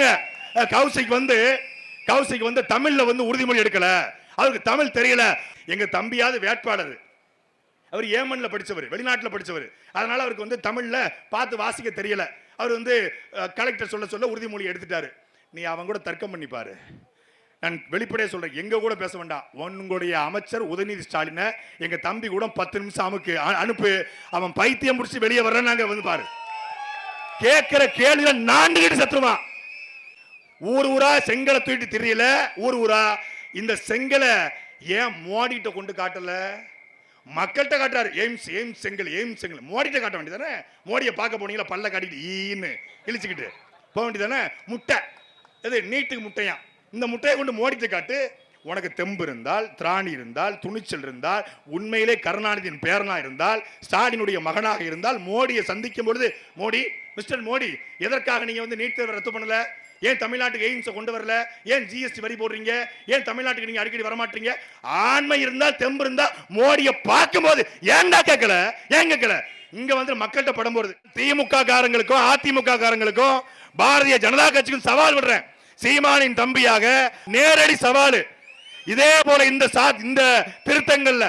சொல்றாங்க. கௌசிக் வந்து கௌசிக் வந்து தமிழ்ல வந்து உறுதிமொழி எடுக்கல. அவருக்கு தமிழ் தெரியல. எங்க தம்பியாவது வேட்பாளர். அவர் ஏமன்ல படிச்சவர் வெளிநாட்டுல படிச்சவர். அதனால அவருக்கு வந்து தமிழ்ல பார்த்து வாசிக்க தெரியல. அவர் வந்து கலெக்டர் சொல்ல சொல்ல உறுதிமொழி எடுத்துட்டாரு. நீ அவன் கூட தர்க்கம் பண்ணி பாரு. நான் வெளிப்படையாக சொல்றேன். எங்க கூட பேச வேண்டாம். உன்னுடைய அமைச்சர் உதயநிதி ஸ்டாலினை எங்க தம்பி கூட பத்து நிமிஷம் அமுக்கு அனுப்பு. அவன் பைத்தியம் முடிச்சு வெளியே வர்றேன் நாங்க வந்து பாரு. கேட்குற கேள்வியில் நான் செத்துருவான். ஊர் ஊரா செங்கலை தூக்கிட்டு தெரியல? ஊர் ஊரா? இந்த செங்கலை ஏன் மோடிட்ட கொண்டு காட்டல? மக்கள்கிட்ட காட்டுறாரு. எய்ம்ஸ் எய்ம்ஸ் செங்கல் எய்ம்ஸ் செங்கல். மோடிட்ட காட்ட வேண்டியதானே? மோடியை பார்க்க போனீங்களா? பல்ல காட்டிட்டு ஈன்னு இழிச்சுக்கிட்டு. போக வேண்டியதானே? முட்டை. எது நீட்டுக்கு முட்டையா? இந்த முட்டையை கொண்டு மோடிட்ட காட்டு. உனக்கு தெம்பு இருந்தால் திராணி இருந்தால் துணிச்சல் இருந்தால் உண்மையிலே கருணாநிதியின் பேரனா இருந்தால் ஸ்டாலினுடைய மகனாக இருந்தால் மோடியை சந்திக்கும் பொழுது மோடி மிஸ்டர் மோடி எதற்காக நீங்க வந்து நீட் தேர்வை ரத்து பண்ணல? ஏன் தமிழ்நாட்டுக்கு எய்ம்ஸை கொண்டு வரல? ஏன் ஜிஎஸ்டி வரி போடுறீங்க? ஏன் தமிழ்நாட்டுக்கு நீங்க அடிக்கடி வரமாட்டீங்க? ஆண்மை இருந்தா தெம்பு இருந்தா மோடியை பார்க்கும்போது ஏன்டா கேட்கல? ஏன் கேட்கல? இங்க வந்து மக்கள்கிட்ட படம் போடுது திமுக காரங்களுக்கும் அதிமுக காரங்களுக்கும் பாரதிய ஜனதா கட்சிக்கும் சவால் விடுறேன். சீமானின் தம்பியாக நேரடி சவால். இதே போல இந்த சாத் இந்த திருத்தங்கள்ல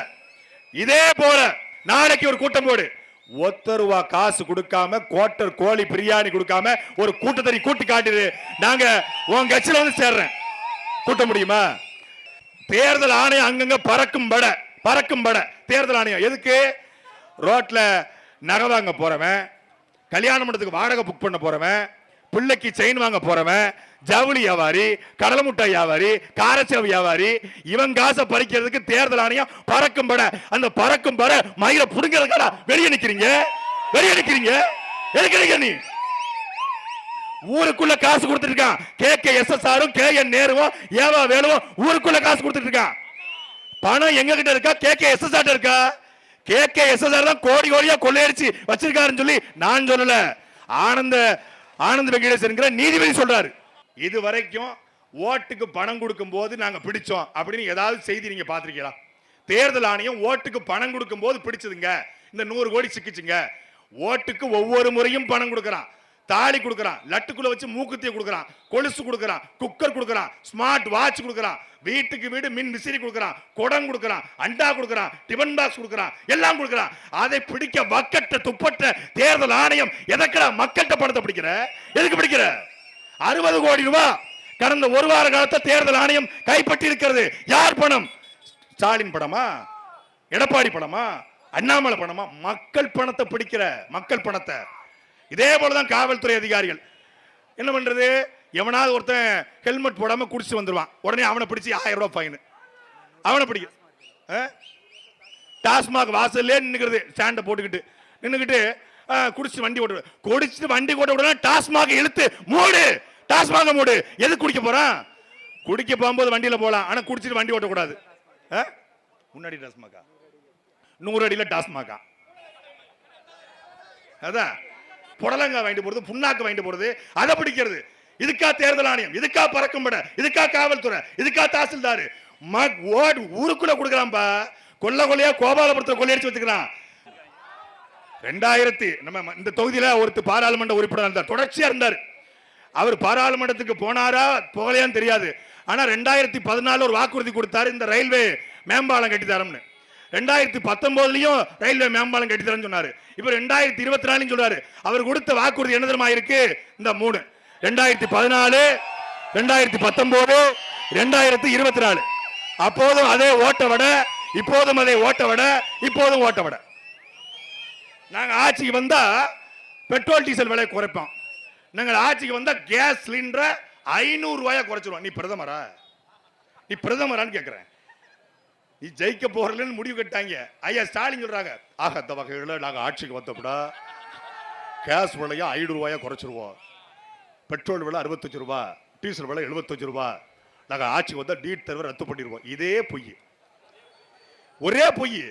இதே போல நாளைக்கு ஒரு கூட்டம் போடு. ஒத்த ரூபா காசு கொடுக்காம கோட்டர் கோழி பிரியாணி கொடுக்காம ஒரு கூட்டத்தறி கூட்டி காட்டிடு நாங்க உன் கட்சியில வந்து சேர்றேன். கூட்ட முடியுமா? தேர்தல் ஆணையம் அங்கங்க பறக்கும் பட பறக்கும் பட தேர்தல் ஆணையம். எதுக்கு? ரோட்ல நகை வாங்க போறவன் கல்யாண மண்டபத்துக்கு வாடகை புக் பண்ண போறவன் பிள்ளைக்கு செயின் வாங்க போறவன் ஜவுளி வியாபாரி கடலை முட்டாய் வியாபாரி காரச்சேவு வியாபாரி இவன் காசை பறிக்கிறதுக்கு தேர்தல் ஆணையம் பறக்கும் பட. அந்த பறக்கும் பட மயிரை புடுங்கிறதுக்கா வெளியே நிக்கிறீங்க? வெளியே நிக்கிறீங்க? எதுக்கு நீ? ஊருக்குள்ள காசு கொடுத்துட்டு இருக்கான். கே கே எஸ் எஸ் ஆரும் கே என் நேருவும் ஏவா வேலுவும் ஊருக்குள்ள காசு கொடுத்துட்டு இருக்கான் பணம் எங்க கிட்ட இருக்கா? K K S S R இருக்கா? K K S S R தான் கோடி கோடியா கொள்ளையடிச்சு வச்சிருக்காருன்னு சொல்லி நான் சொல்லல. ஆனந்த ஆனந்த வெங்கடேசன்ங்கிற நீதிபதி சொல்றாரு. இது வரைக்கும் ஓட்டுக்கு பணம் கொடுக்கும் போது நாங்க பிடிச்சோம். அப்படின்னு ஏதாவது செய்தி நீங்க பார்த்துருக்கீங்களா? தேர்தல் ஆணையம் ஓட்டுக்கு பணம் கொடுக்கும் போது பிடிச்சதுங்க. இந்த நூறு கோடி சிக்கிச்சுங்க. ஓட்டுக்கு ஒவ்வொரு முறையும் பணம் கொடுக்குறான். தாலி கொடுக்குறான். லட்டுக்குள்ள வச்சு மூக்குத்தியை கொடுக்குறான். கொலுசு கொடுக்குறான். குக்கர் கொடுக்குறான். ஸ்மார்ட் வாட்ச் கொடுக்குறான். வீட்டுக்கு வீடு மின் விசிறி கொடுக்குறான். குடம் கொடுக்குறான். அண்டா கொடுக்குறான். டிபன் பாக்ஸ் கொடுக்குறான். எல்லாம் கொடுக்குறான். அதை பிடிக்க வக்கட்ட துப்பட்ட தேர்தல் ஆணையம் எதற்கடா மக்கள்கிட்ட பணத்தை பிடிக்கிற? எதுக்கு பிடிக்கிற? அறுபது கோடி ரூபாய் கடந்த ஒரு வார காலத்தை தேர்தல் ஆணையம் கைப்பற்றி இருக்கிறது யார் பணம்? ஸ்டாலின் படமா எடப்பாடி படமா அண்ணாமலை பணமா? மக்கள் பணத்தை பிடிக்கிற மக்கள் பணத்தை. இதே போலதான் காவல்துறை அதிகாரிகள். என்ன பண்றது? எவனாவது ஒருத்தன் ஹெல்மெட் போடாம குடிச்சு வந்துருவான். உடனே அவனை பிடிச்சி ஆயிரம் ரூபாய் ஃபைனு அவனை பிடிக்க. ஆ? டாஸ்மாக் வாசல்லே நின்னுக்கிறது. ஸ்டாண்டை போட்டுக்கிட்டு. நின்னுக்கிட்டு குடிச்சு வண்டி ஓட்டு குடிச்சிட்டு வண்டி ஓட்ட விடனா டாஸ்மாக் இழுத்து மூடு. டாஸ்மாக மூடு. எது குடிக்க போறான் குடிக்க போகும்போது வண்டியில போலாம் ஆனா குடிச்சிட்டு வண்டி ஓட்டக்கூடாது. ஆ? முன்னாடி டாஸ்மாகா நூறு அடியில டாஸ்மாகா அதான். புடலங்காய் வாங்கிட்டு போறது புண்ணாக்கு வாங்கிட்டு போறது அதை பிடிக்கிறது. இதுக்கா தேர்தல் ஆணையம் இதுக்கா பறக்கும் பட இதுக்கா காவல்துறை இதுக்கா தாசில்தார். மக் ஓட் ஊருக்குள்ள கொடுக்கறான்பா கொல்ல கொள்ளையா கோபாலபுரத்தை கொள்ளையடிச்சு வச்சுக்கிறான். ரெண்டாயிரத்தி நம்ம இந்த தொகுதியில ஒருத்தர் பாராளுமன்ற உறுப்பினர் இருந்தார். தொடர்ச்சியா இருந்தார். அவர் பாராளுமன்றத்துக்கு போனாரா போகலையான்னு தெரியாது. ஆனா ரெண்டாயிரத்தி பதினாலு ஒரு வாக்குறுதி கொடுத்தாரு இந்த ரயில்வே மேம்பாலம் கட்டித்தரம்னு ரெண்டாயிரத்தி பத்தொன்பதுலயும் ரயில்வே மேம்பாலம் கட்டித்தரேன்னு சொன்னார் சொன்னாரு. இப்ப ரெண்டாயிரத்தி இருபத்தி நாலுன்னு சொல்றாரு. அவர் கொடுத்த வாக்குறுதி என்ன தரமா இருக்கு? இந்த மூணு. ரெண்டாயிரத்தி பதினாலு ரெண்டாயிரத்தி பத்தொன்பது ரெண்டாயிரத்தி இருபத்தி நாலு. அப்போதும் அதே ஓட்ட விட இப்போதும் அதே ஓட்ட விட இப்போதும் ஓட்ட விட. நாங்க ஆட்சிக்கு வந்தா பெட்ரோல் டீசல் விலை குறைப்போம். நாங்கள் ஆட்சிக்கு வந்தால் கேஸ் சிலிண்டரை ஐநூறு ரூபாயா குறைச்சிருவோம். நீ பிரதமரா? நீ பிரதமரான்னு கேட்குறேன் நீ ஜெயிக்க போறலன்னு முடிவு கட்டாங்க. ஐயா ஸ்டாலின் சொல்றாங்க ஆக அந்த வகையில் நாங்கள் ஆட்சிக்கு வந்தப்படா கேஸ் விலையா ஐநூறு ரூபாயா குறைச்சிருவோம். பெட்ரோல் விலை அறுபத்தஞ்சு ரூபா டீசல் விலை எழுபத்தஞ்சு ரூபா. நாங்கள் ஆட்சிக்கு வந்தால் டீட் தவிர ரத்து பண்ணிடுவோம். இதே பொய். ஒரே பொய்.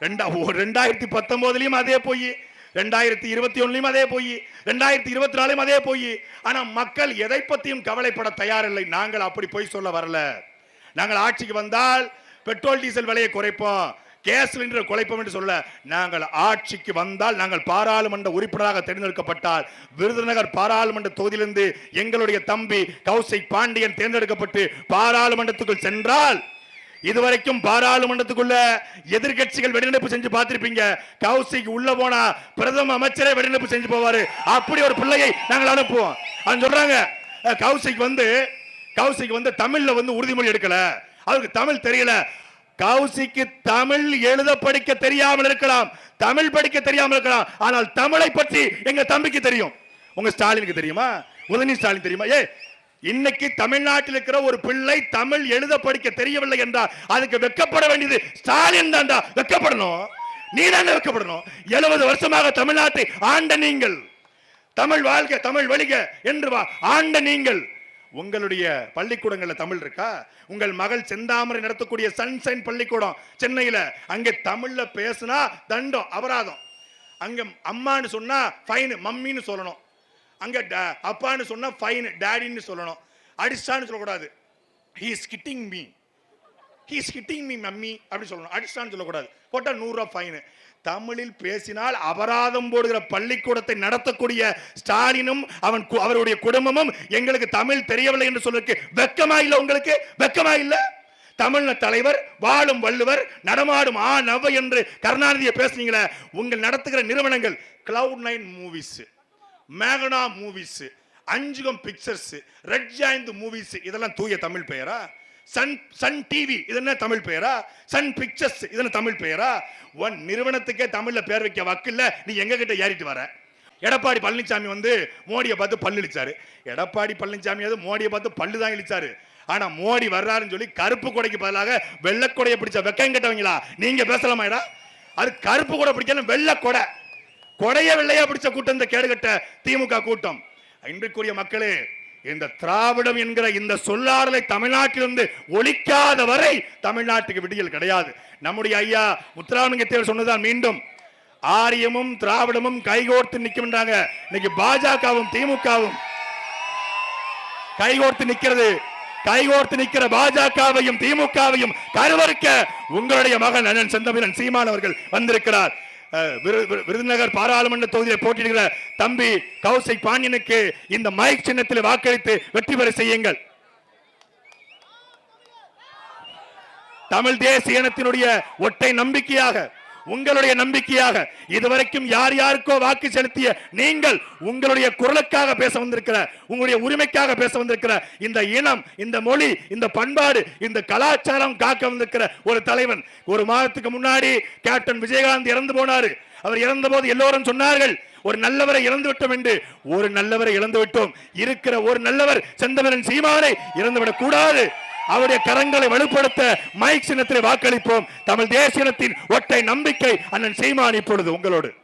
ரெண்டா ரெண்டாயிரத்தி பத்தொம்போதுலேயும் அதே பொய். ரெண்டாயிரத்தி இருபத்தி ஒண்ணுலயும் அதே போய். ரெண்டாயிரத்தி இருபத்தி நாலுலயும் அதே போய். ஆனால் மக்கள் எதை பற்றியும் கவலைப்பட தயாரில்லை. நாங்கள் அப்படி போய் சொல்ல வரல. நாங்கள் ஆட்சிக்கு வந்தால் பெட்ரோல் டீசல் விலையை குறைப்போம். கேஸ் சிலிண்டர் குலைப்போம் என்று சொல்ல நாங்கள் ஆட்சிக்கு வந்தால் நாங்கள் பாராளுமன்ற உறுப்பினராக தேர்ந்தெடுக்கப்பட்டால் விருதுநகர் பாராளுமன்ற தொகுதியிலிருந்து எங்களுடைய தம்பி கௌசிக் பாண்டியன் தேர்ந்தெடுக்கப்பட்டு பாராளுமன்றத்துக்குள் சென்றால் இதுவரைக்கும் பாராளுமன்றத்துக்குள்ள எதிர்க்கட்சிகள் வெளிநடப்பு செஞ்சு பார்த்திருப்பீங்க. கவுசிக்கு உள்ள போனா பிரதம அமைச்சரே வெளிநடப்பு செஞ்சு போவாரு. அப்படி ஒரு பிள்ளையை நாங்கள் அனுப்புவோம். அவன் சொல்றாங்க. கவுசிக்கு வந்து கவுசிக்கு வந்து தமிழ்ல வந்து உறுதிமொழி எடுக்கல. அவருக்கு தமிழ் தெரியல. கவுசிக்கு தமிழ் எழுத படிக்க தெரியாமல் இருக்கலாம். தமிழ் படிக்க தெரியாமல் இருக்கலாம். ஆனால் தமிழை பற்றி எங்க தம்பிக்கு தெரியும். உங்க ஸ்டாலினுக்கு தெரியுமா? உதயநிதி ஸ்டாலின் தெரியுமா? ஏ இன்னைக்கு தமிழ்நாட்டில் இருக்கிற ஒரு பிள்ளை தமிழ் எழுத படிக்க தெரியவில்லை என்றால் அதுக்கு வெக்கப்பட வேண்டியது ஸ்டாலின் தான்டா. வெக்கப்படணும். நீ தானே வெக்கப்படணும். எழுபது வருஷமாக தமிழ்நாட்டை ஆண்ட நீங்கள். தமிழ் வாழ்க தமிழ் வழிக என்று வா. ஆண்ட நீங்கள். உங்களுடைய பள்ளிக்கூடங்கள்ல தமிழ் இருக்கா? உங்கள் மகள் செந்தாமரை நடத்தக்கூடிய சன்ஷைன் பள்ளிக்கூடம் சென்னையில. அங்கே தமிழ்ல பேசுனா தண்டம் அபராதம். அங்க அம்மான்னு சொன்னா ஃபைனு மம்மின்னு சொல்லணும். அங்கே அப்பான்னு சொன்னால் ஃபைன் டேடின்னு சொல்லணும். அடிஸ்டான்னு சொல்லக்கூடாது. He is kidding me he is kidding me mummy அப்படின்னு சொல்லணும். அடிஸ்டான்னு சொல்லக்கூடாது. போட்டால் நூறுரூவா ஃபைனு தமிழில் பேசினால் அபராதம் போடுகிற பள்ளிக்கூடத்தை நடத்தக்கூடிய ஸ்டாலினும் அவன் கு- அவருடைய குடும்பமும் எங்களுக்கு தமிழ் தெரியவில்லை என்று சொல்றதுக்கு வெக்கமா இல்லை உங்களுக்கு? வெக்கமா இல்லை? தமிழ் தலைவர் வாழும் வள்ளுவர் நடமாடும் ஆ நவ என்று கருணாநிதியை பேசுனீங்களே உங்கள் நடத்துகிற நிறுவனங்கள் cloud nine movies மேகனா movies Anjugam pictures red giant movies இதெல்லாம் தூய தமிழ் பெயரா? சன் சன் டிவி இது என்ன தமிழ் பெயரா? சன் பிக்சர்ஸ் இது என்ன தமிழ் பெயரா? ஒன் நிறுவனத்துக்கே தமிழ்ல பேர் வைக்க வக்கில்ல நீ எங்க கிட்ட ஏறிட்டு வர. எடப்பாடி பழனிசாமி வந்து மோடியை பார்த்து பல்லு இழிச்சாரு. எடப்பாடி பழனிசாமி அது மோடியை பார்த்து பல்லு தான் இழிச்சாரு. ஆனா மோடி வர்றாருன்னு சொல்லி கருப்பு கொடைக்கு பதிலாக வெள்ளக்கொடையை பிடிச்ச வெக்கம் கெட்டவங்களா? நீங்க பேசலாமாடா அது கருப்பு கொடை பிடிக்கணும் வெள்ளை கொடை. கொடைய வெள்ளையா பிடிச்ச கூட்டம் இந்த கேடுகட்ட திமுக கூட்டம். இன்றைக்குரிய மக்களே இந்த திராவிடம் என்கிற இந்த சொல்லாடலை தமிழ்நாட்டிலிருந்து ஒழிக்காத வரை தமிழ்நாட்டுக்கு விடியல் கிடையாது. நம்முடைய ஐயா முத்துராமலிங்க சொன்னதான் மீண்டும். ஆரியமும் திராவிடமும் கைகோர்த்து நிற்கின்றாங்க இன்னைக்கு பாஜகவும் திமுகவும். கைகோர்த்து நிக்கிறது கைகோர்த்து நிக்கிற பாஜகவையும் திமுகவையும் கருவறுக்க உங்களுடைய மகன் அண்ணன் செந்தமிழன் சீமான் அவர்கள் வந்திருக்கிறார். விருதுநகர் பாராளுமன்ற தொகுதியில் போட்டியிடுகிற தம்பி கௌசிக் பாண்டியனுக்கு இந்த மைக் சின்னத்தில் வாக்களித்து வெற்றி பெற செய்யுங்கள். தமிழ் தேசிய இனத்தினுடைய ஒட்டை நம்பிக்கையாக உங்களுடைய நம்பிக்கையாக இதுவரைக்கும் யார் யாருக்கோ வாக்கு செலுத்திய நீங்கள் உங்களுடைய குரலுக்காக பேச வந்திருக்கிற உங்களுடைய உரிமைக்காக பேச வந்திருக்கிற இந்த இனம் இந்த மொழி இந்த பண்பாடு இந்த கலாச்சாரம் காக்க வந்திருக்கிற ஒரு தலைவன். ஒரு மாதத்துக்கு முன்னாடி கேப்டன் விஜயகாந்த் இறந்து போனாரு. அவர் இறந்த போது எல்லோரும் சொன்னார்கள் ஒரு நல்லவரை இழந்து விட்டோம் என்று. ஒரு நல்லவரை இழந்து விட்டோம். இருக்கிற ஒரு நல்லவர் செந்தமரன் சீமானை இறந்துவிடக் கூடாது அவருடைய கரங்களை வலுப்படுத்த மைக் சின்னத்தில் வாக்களிப்போம். தமிழ் தேசியத்தின் ஒற்றை நம்பிக்கை அண்ணன் சீமான் இப்பொழுது உங்களோடு.